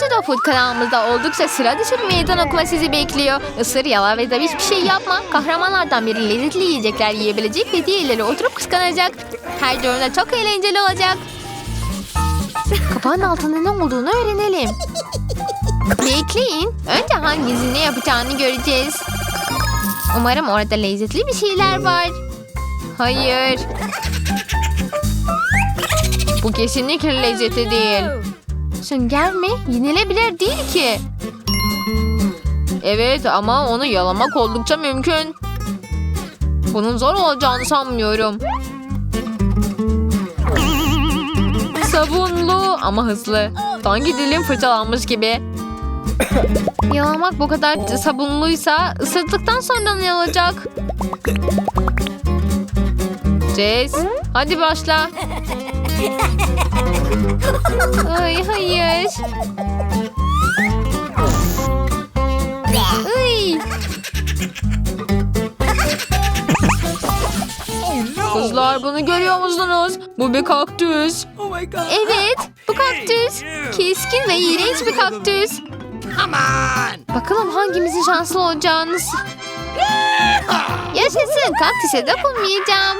Food Food kanalımızda oldukça sıra dışı bir meydan okuma sizi bekliyor. Isır, yala ve de hiçbir şey yapma. Kahramanlardan biri lezzetli yiyecekler yiyebilecek ve diğerleri oturup kıskanacak. Her durumda çok eğlenceli olacak. Kapağın altında ne olduğunu öğrenelim. Bekleyin. Önce hangisini yapacağını göreceğiz. Umarım orada lezzetli bir şeyler var. Hayır. Bu kesinlikle lezzetli değil. Sünger mi? Yenilebilir değil ki. Evet ama onu yalamak oldukça mümkün. Bunun zor olacağını sanmıyorum. Sabunlu ama hızlı. Sanki dilim fırçalanmış gibi. Yalamak bu kadar sabunluysa ısırdıktan sonra ne olacak? Jess, hadi başla. Ay hayır. Ay. Kızlar bunu görüyor musunuz? Bu bir kaktüs. Oh my god. Evet, bu kaktüs. Keskin ve iğrenç bir kaktüs. Bakalım hangimizin şanslı olacağınız. Yaşasın, kaktüse dokunmayacağım.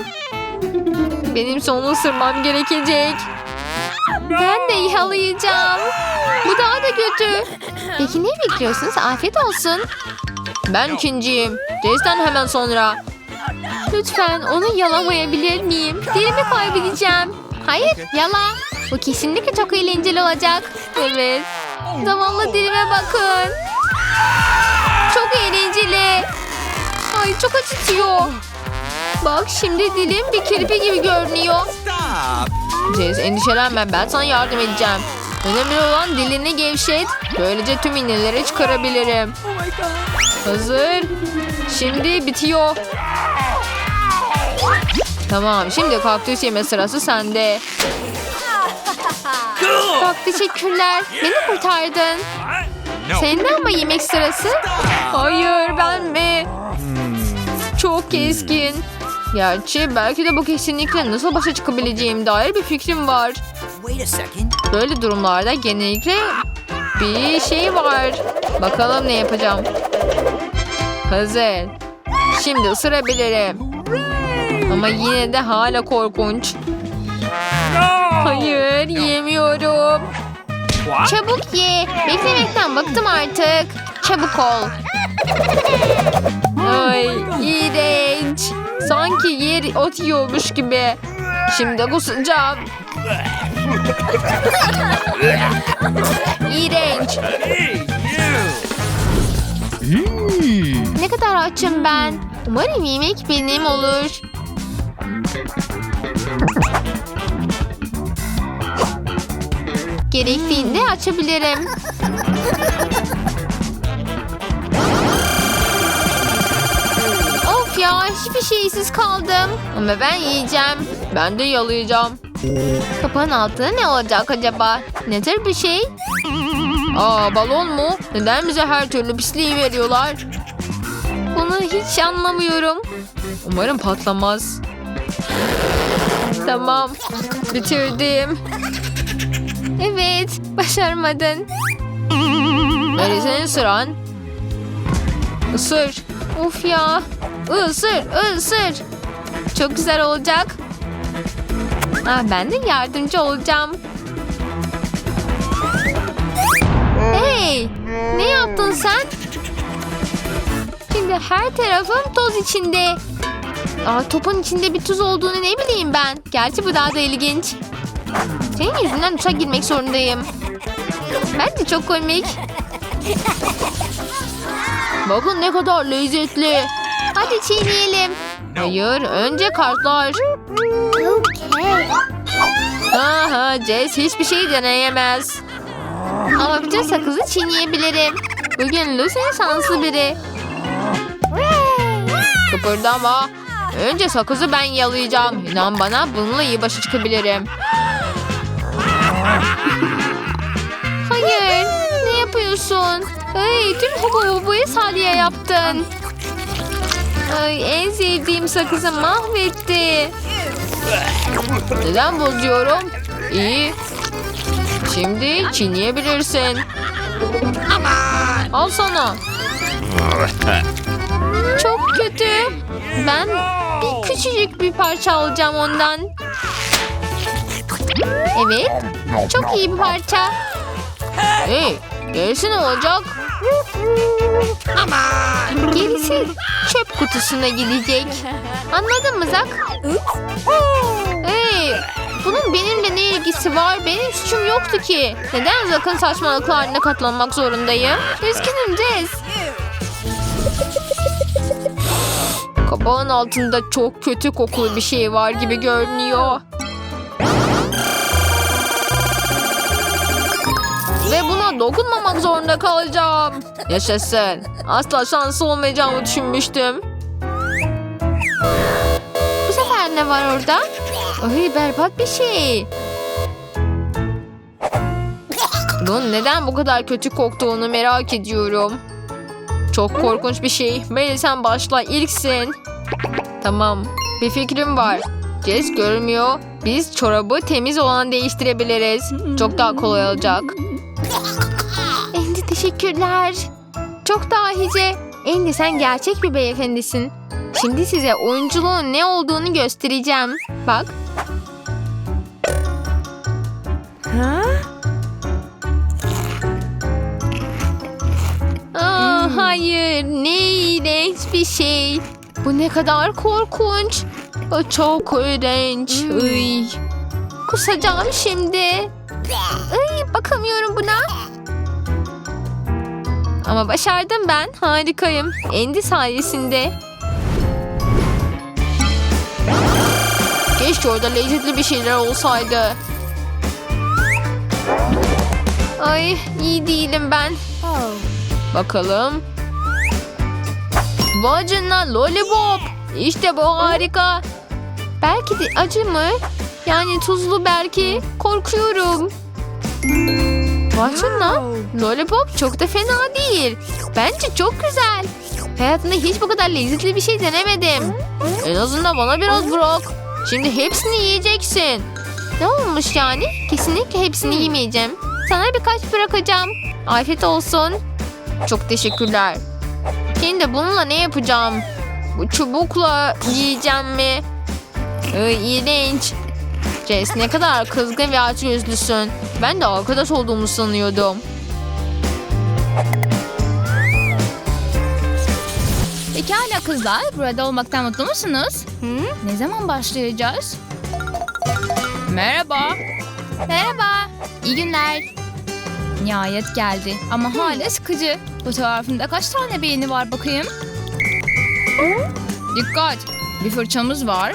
Benim sonu ısırmam gerekecek. Ben de yalayacağım. Bu daha da kötü. Peki ne bekliyorsunuz? Afiyet olsun. Ben ikinciyim. Jess'ten hemen sonra. Lütfen onu yalamayabilir miyim? Dilimi kaybedeceğim. Hayır yala. Bu kesinlikle çok eğlenceli olacak. Evet. Zavallı dilime bakın. Çok eğlenceli. Ay çok acıtıyor. Bak şimdi dilim bir kirpi gibi görünüyor. Stop. Jess endişelenme ben sana yardım edeceğim. Önemli olan dilini gevşet. Böylece tüm iğneleri çıkarabilirim. Oh my god. Hazır. Şimdi bitiyor. Tamam şimdi kaktüs yeme sırası sende. Bak teşekkürler. Beni kurtardın. Senden mi yemek sırası? Hayır ben mi? Çok keskin. Gerçi belki de bu kesinlikle nasıl başa çıkabileceğim dair bir fikrim var. Böyle durumlarda genellikle bir şey var. Bakalım ne yapacağım. Hazır. Şimdi ısırabilirim. Ama yine de hala korkunç. Hayır yemiyorum. Çabuk ye. Beklemekten bıktım artık. Çabuk ol. Ay iğrenç. Sanki yer ot yiyormuş gibi. Şimdi kusacağım. İğrenç. Ne kadar açım ben. Umarım yemek benim olur. Gerektiğinde açabilirim. Hiçbir şeysiz kaldım. Ama ben yiyeceğim. Ben de yalayacağım. Kapağın altında ne olacak acaba? Ne tür bir şey? Aa balon mu? Neden bize her türlü pisliği veriyorlar? Bunu hiç anlamıyorum. Umarım patlamaz. Tamam. Bitirdim. Evet. Başarmadın. Hadi senin sıran. Isır. Of ya. Isır. Isır. Çok güzel olacak. Ah, ben de yardımcı olacağım. Hey! Ne yaptın sen? Şimdi her tarafım toz içinde. Aa, topun içinde bir tuz olduğunu ne bileyim ben. Gerçi bu daha da ilginç. Senin yüzünden uçak girmek zorundayım. Bence çok komik. Bakın ne kadar lezzetli. Hadi çiğneyelim. Hayır, önce kartlar. Aha, Jess hiçbir şey deneyemez. Ama bütün sakızı çiğneyebilirim. Bugün Lucy şanslı biri. Kıpırdama. Önce sakızı ben yalayacağım. İnan bana bununla iyi başa çıkabilirim. Hayır. Yapıyorsun? Ay, tüm hubu hubuyu salya yaptın. Ay, en sevdiğim sakızı mahvetti. Neden bozuyorum? İyi. Şimdi çiğneyebilirsin. Al sana. Çok kötü. Ben bir küçücük bir parça alacağım ondan. Evet. Çok iyi bir parça. Hey, gerisi ne olacak? Gerisi çöp kutusuna gidecek. Anladın mı Zak? Hey, bunun benimle ne ilgisi var? Benim suçum yoktu ki. Neden Zak'ın saçmalıklarına katlanmak zorundayım? Üzgünüm Jess. Kabağın altında çok kötü kokulu bir şey var gibi görünüyor. Ve buna dokunmamak zorunda kalacağım. Yaşasın. Asla şanslı olmayacağımı düşünmüştüm. Bu sefer ne var orada? Ay berbat bir şey. Bunun neden bu kadar kötü koktuğunu merak ediyorum. Çok korkunç bir şey. Mary sen başla ilksin. Tamam. Bir fikrim var. Jess görmüyor. Biz çorabı temiz olan değiştirebiliriz. Çok daha kolay olacak. Andy teşekkürler. Çok dahice. Andy sen gerçek bir beyefendisin. Şimdi size oyunculuğun ne olduğunu göstereceğim. Bak. Aa, hayır ne iğrenç bir şey. Bu ne kadar korkunç. O çok iğrenç. Iy. Kusacağım şimdi. Ay, bakamıyorum buna. Ama başardım ben. Harikayım. Andy sayesinde. Keşke orada lezzetli bir şeyler olsaydı. Ay iyi değilim ben. Bakalım. Vay canına lollipop. İşte bu harika. Belki de acı mı? Yani tuzlu belki. Korkuyorum. Canına. Lollipop çok da fena değil. Bence çok güzel. Hayatımda hiç bu kadar lezzetli bir şey denemedim. En azından bana biraz bırak. Şimdi hepsini yiyeceksin. Ne olmuş yani? Kesinlikle hepsini yemeyeceğim. Sana birkaç bırakacağım. Afiyet olsun. Çok teşekkürler. Şimdi bununla ne yapacağım? Bu çubukla yiyeceğim mi? Ay, iğrenç. Jess ne kadar kızgın ve açgözlüsün. Ben de arkadaş olduğumu sanıyordum. Pekala kızlar, burada olmaktan mutlu musunuz? Ne zaman başlayacağız? Merhaba. Merhaba. İyi günler. Nihayet geldi ama hala sıkıcı. Fotoğrafında kaç tane beğeni var bakayım? Dikkat! Bir fırçamız var.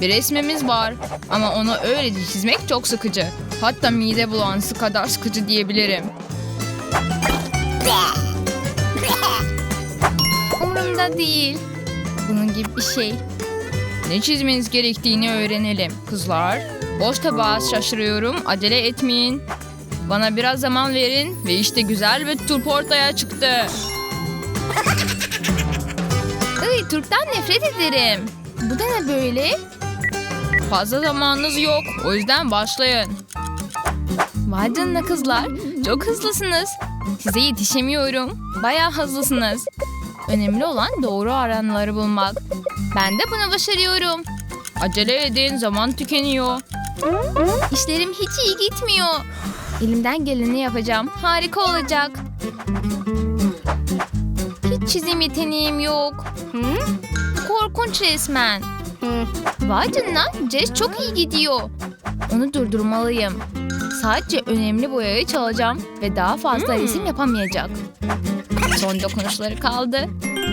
Bir resmimiz var. Ama onu öylece çizmek çok sıkıcı. Hatta mide bulantısı kadar sıkıcı diyebilirim. Umurumda değil. Bunun gibi bir şey. Ne çizmeniz gerektiğini öğrenelim kızlar. Boş tabağa şaşırıyorum. Acele etmeyin. Bana biraz zaman verin ve işte güzel bir turp ortaya çıktı. Iy, turptan nefret ederim. Bu da ne böyle? Fazla zamanınız yok. O yüzden başlayın. Vay canına kızlar. Çok hızlısınız. Size yetişemiyorum. Bayağı hızlısınız. Önemli olan doğru aranları bulmak. Ben de bunu başarıyorum. Acele edin zaman tükeniyor. İşlerim hiç iyi gitmiyor. Elimden geleni yapacağım. Harika olacak. Hiç çizim yeteneğim yok. Korkunç resmen. Vay canına Jess çok iyi gidiyor. Onu durdurmalıyım. Sadece önemli boyayı çalacağım ve daha fazla resim yapamayacak. Son dokunuşları kaldı.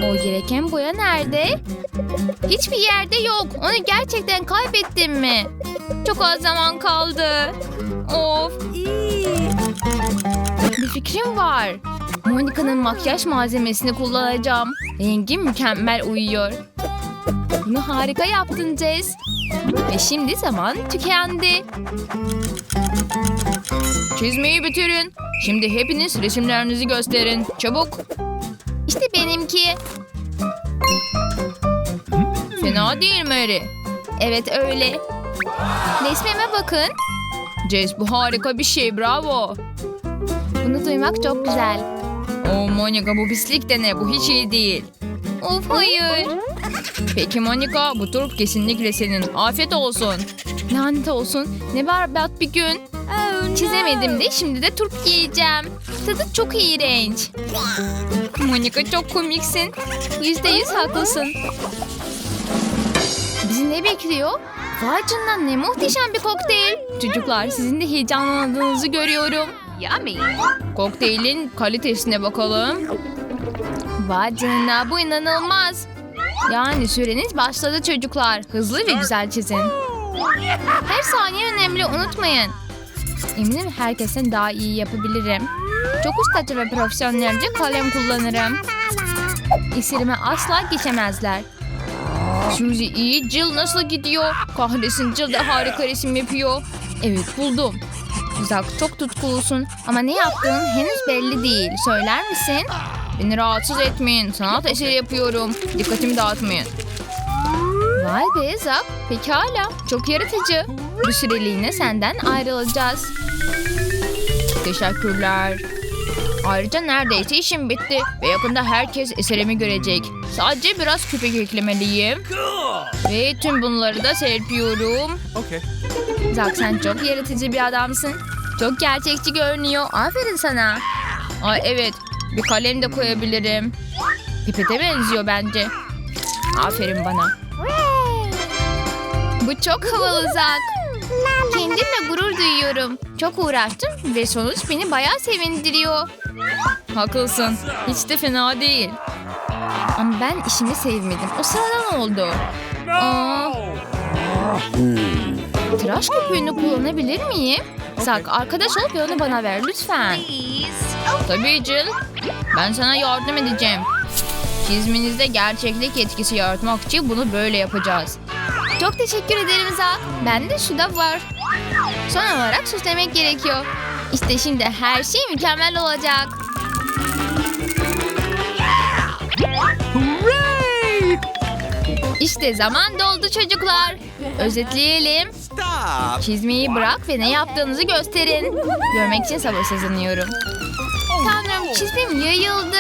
O gereken boya nerede? Hiçbir yerde yok. Onu gerçekten kaybettim mi? Çok az zaman kaldı. Of. Bir fikrim var. Monica'nın makyaj malzemesini kullanacağım. Rengi mükemmel uyuyor. Bunu harika yaptın Jess. Ve şimdi zaman tükendi. Çizmeyi bitirin. Şimdi hepiniz resimlerinizi gösterin. Çabuk. İşte benimki. Fena değil Mary. Evet öyle. Resmime bakın. Jess bu harika bir şey bravo. Bunu duymak çok güzel. Oo Monica bu pislik de ne? Bu hiç iyi değil. Of hayır. Peki Monica bu turp kesinlikle senin. Afiyet olsun. Lanet olsun. Ne berbat bir gün. Çizemedim de şimdi de turp yiyeceğim. Tadı çok iğrenç. Monica çok komiksin. Yüzde yüz haklısın. Bizi ne bekliyor? Vay canına ne muhteşem bir kokteyl. Çocuklar sizin de heyecanlandığınızı görüyorum. Yummy. Kokteylin kalitesine bakalım. Vay canına bu inanılmaz. Yani süreniz başladı çocuklar. Hızlı ve güzel çizin. Her saniye önemli unutmayın. Eminim herkesten daha iyi yapabilirim. Çok ustaca ve profesyonelce kalem kullanırım. İsirime asla geçemezler. Suzy iyi. Jill nasıl gidiyor? Kahretsin Jill de harika resim yapıyor. Evet buldum. Uzak çok tutkulusun ama ne yaptığın henüz belli değil. Söyler misin? Beni rahatsız etmeyin. Sanat eseri yapıyorum. Dikkatimi dağıtmayın. Vay be Zap. Pekala. Çok yaratıcı. Bu süreliğine senden ayrılacağız. Teşekkürler. Ayrıca neredeyse işim bitti ve yakında herkes eserimi görecek. Sadece biraz küpek eklemeliyim. Cool. Ve tüm bunları da serpiyorum. Okay. Zak sen çok yaratıcı bir adamsın. Çok gerçekçi görünüyor. Aferin sana. Ay evet, bir kalem de koyabilirim. Pipete benziyor bence. Aferin bana. Bu çok havalı Zak. Kendimle gurur duyuyorum. Çok uğraştım ve sonuç beni bayağı sevindiriyor. Haklısın. Hiç de fena değil. Ama ben işimi sevmedim. O sıradan oldu. Aa, tıraş köpüğünü kullanabilir miyim? Zak arkadaş ol ve onu bana ver lütfen. Tabii Jill. Ben sana yardım edeceğim. Çizmenizde gerçeklik etkisi yaratmak için bunu böyle yapacağız. Çok teşekkür ederim Zak. Bende şu da var. Son olarak süslemek gerekiyor. İşte şimdi her şey mükemmel olacak. İşte zaman doldu çocuklar. Özetleyelim. Çizmeyi bırak ve ne yaptığınızı gösterin. Görmek için sabırsızlanıyorum. Tanrım çizmem yayıldı.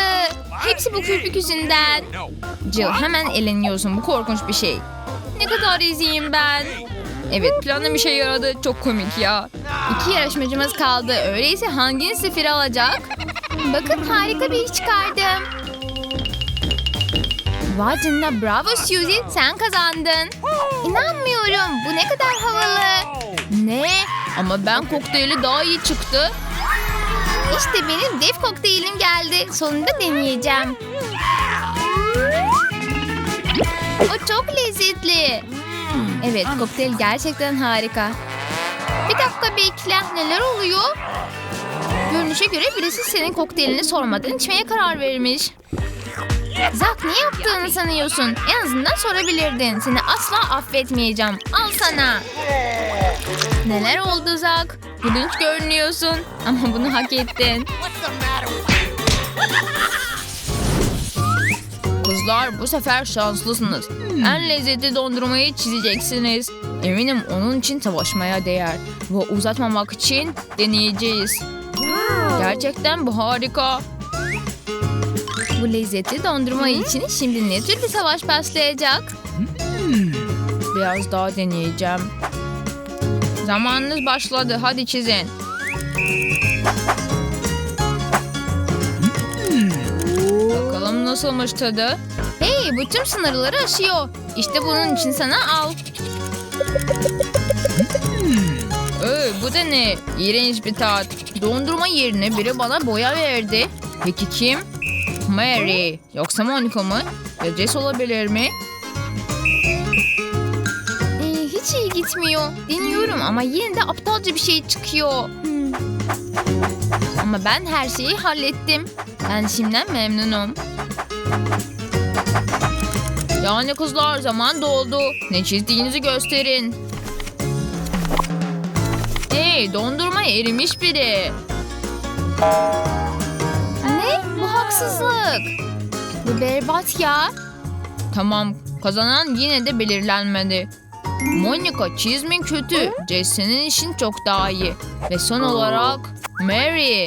Hepsi bu köpük yüzünden. Jill hemen eleniyorsun. Bu korkunç bir şey. Ne kadar eziyim ben. Evet planım işe yaradı. Çok komik ya. İki yarışmacımız kaldı. Öyleyse hanginiz sefiri alacak? Bakın harika bir iş çıkardım. Vay canına bravo Suzy sen kazandın. İnanmıyorum bu ne kadar havalı. Ne? Ama ben kokteyli daha iyi çıktı. İşte benim dev kokteylim geldi. Sonunda deneyeceğim. O çok lezzetli. Evet kokteyl gerçekten harika. Bir dakika bekle. Neler oluyor? Görünüşe göre birisi senin kokteylini sormadan içmeye karar vermiş. Zak ne yaptığını sanıyorsun? En azından sorabilirdin. Seni asla affetmeyeceğim. Al sana. Neler oldu Zak? Gülünç görünüyorsun. Ama bunu hak ettin. Kızlar bu sefer şanslısınız. En lezzetli dondurmayı çizeceksiniz. Eminim onun için savaşmaya değer. Ve uzatmamak için deneyeceğiz. Gerçekten bu harika. Bu lezzetli dondurma için şimdi ne tür bir savaş başlayacak? Biraz daha deneyeceğim. Zamanınız başladı. Hadi çizin. Bakalım nasılmış tadı? Hey bu tüm sınırları aşıyor. İşte bunun için sana al. Ee, bu da ne? İğrenç bir tat. Dondurma yerine biri bana boya verdi. Peki kim? Mary. Yoksa Monica mı? Ya Jess olabilir mi? Ee, hiç iyi gitmiyor. Deniyorum ama yine de aptalca bir şey çıkıyor. Hmm. Ama ben her şeyi hallettim. Ben şimdiden memnunum. Yani kızlar zaman doldu. Ne çizdiğinizi gösterin. Hey dondurma erimiş biri. Haksızlık. Bu berbat ya. Tamam kazanan yine de belirlenmedi. Monica çizmin kötü. Jess senin işin çok daha iyi. Ve son olarak Mary.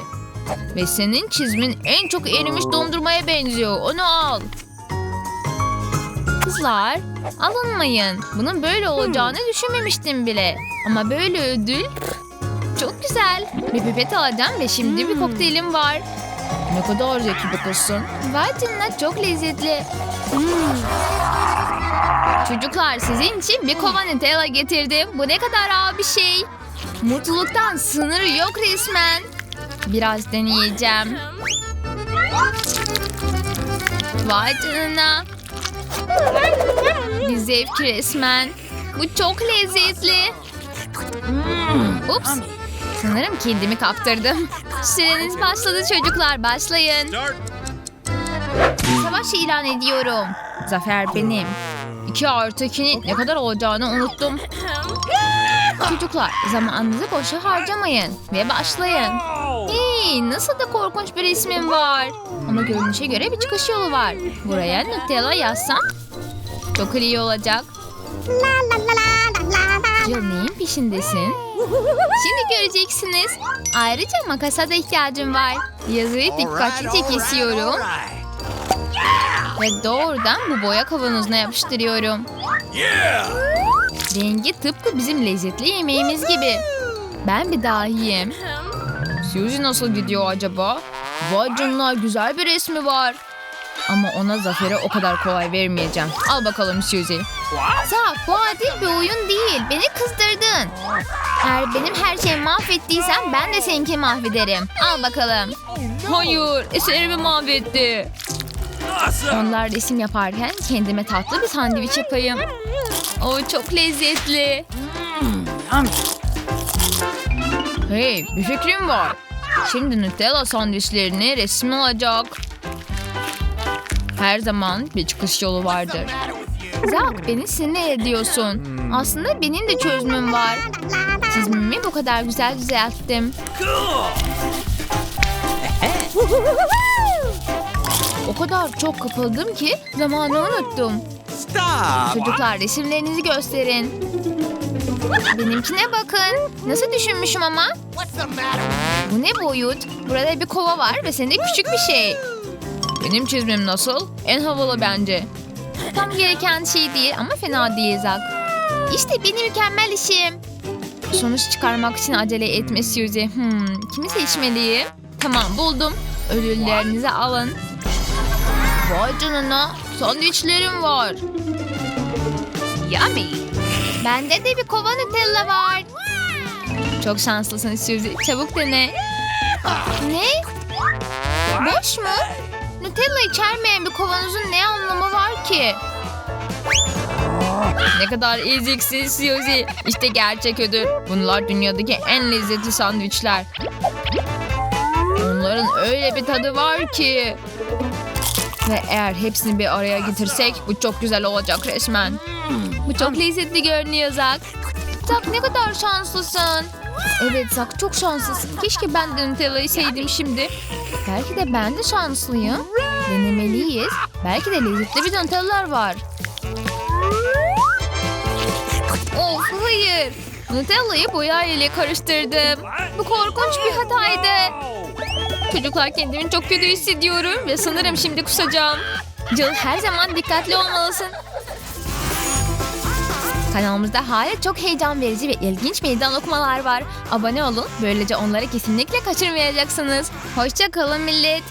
Ve senin çizmin en çok erimiş dondurmaya benziyor. Onu al. Kızlar alınmayın. Bunun böyle olacağını düşünmemiştim bile. Ama böyle ödül çok güzel. Bir pipet alacağım ve şimdi bir kokteylim var. Ne kadar zeki bir kızsın. Vay canına çok lezzetli. Çocuklar sizin için bir kova Nutella getirdim. Bu ne kadar ağır bir şey. Mutluluktan sınırı yok resmen. Biraz deneyeceğim. Vay canına. Bir zevk resmen. Bu çok lezzetli. Ups. Sanırım kendimi kaptırdım. Süreniz başladı çocuklar. Başlayın. Savaş ilan ediyorum. Zafer benim. İki artı ikinin ne kadar olacağını unuttum. Çocuklar zamanınızı boşa harcamayın ve başlayın. Hey, nasıl da korkunç bir resmim var. Ama görünüşe göre bir çıkış yolu var. Buraya Nutella yazsam çok iyi olacak. Jill neyin peşindesin? Şimdi göreceksiniz. Ayrıca makasa da ihtiyacım var. Yazıyı dikkatlice kesiyorum. Ve doğrudan bu boya kavanozuna yapıştırıyorum. Rengi tıpkı bizim lezzetli yemeğimiz gibi. Ben bir dahiyim. Suzy nasıl gidiyor acaba? Vay canına güzel bir resmi var. Ama ona zaferi o kadar kolay vermeyeceğim. Al bakalım Suzy. Zaf bu adil bir oyun değil. Beni kızdırdın. Eğer benim her şeyi mahvettiysen ben de seninki mahvederim. Al bakalım. Hayır eserimi mahvetti. Onlar resim yaparken kendime tatlı bir sandviç yapayım. O çok lezzetli. Yummy. Hey bir fikrim var. Şimdi Nutella sandviçlerini resim alacak. Her zaman bir çıkış yolu vardır. Zak beni sinir ediyorsun. Aslında benim de çözümüm var. Çizimimi bu kadar güzel düzelttim. O kadar çok kapıldım ki zamanı unuttum. Stop. Çocuklar resimlerinizi gösterin. Benimkine bakın. Nasıl düşünmüşüm ama? Bu ne boyut? Burada bir kova var ve sende küçük bir şey. Benim çizimim nasıl? En havalı bence. Tam gereken şey değil ama fena değil Zak. İşte benim mükemmel işim. Sonuç çıkarmak için acele etme Suzy. Hmm, kimi seçmeliyim? Tamam buldum. Ödüllerinizi alın. Vay canına sandviçlerim var. Yummy. Bende de bir kova Nutella var. Çok şanslısın Suzy. Çabuk dene. Ne? Boş mu? Nutella içermeyen bir kavanozun ne anlamı var ki? Ne kadar eziksiz Suzy. İşte gerçek ödül. Bunlar dünyadaki en lezzetli sandviçler. Onların öyle bir tadı var ki. Ve eğer hepsini bir araya getirsek bu çok güzel olacak resmen. Bu çok lezzetli görünüyor Zak. Zak ne kadar şanslısın. Evet Zak çok şanslısın. Keşke ben de Nutella'yı sevdim şimdi. Belki de ben de şanslıyım. Denemeliyiz. Belki de lezzetli bir Nutella'lar var. Of hayır. Nutella'yı boya ile karıştırdım. Bu korkunç bir hataydı. Çocuklar kendimi çok kötü hissediyorum ve sanırım şimdi kusacağım. Jill her zaman dikkatli olmalısın. Kanalımızda hala çok heyecan verici ve ilginç meydan okumalar var. Abone olun. Böylece onları kesinlikle kaçırmayacaksınız. Hoşça kalın millet.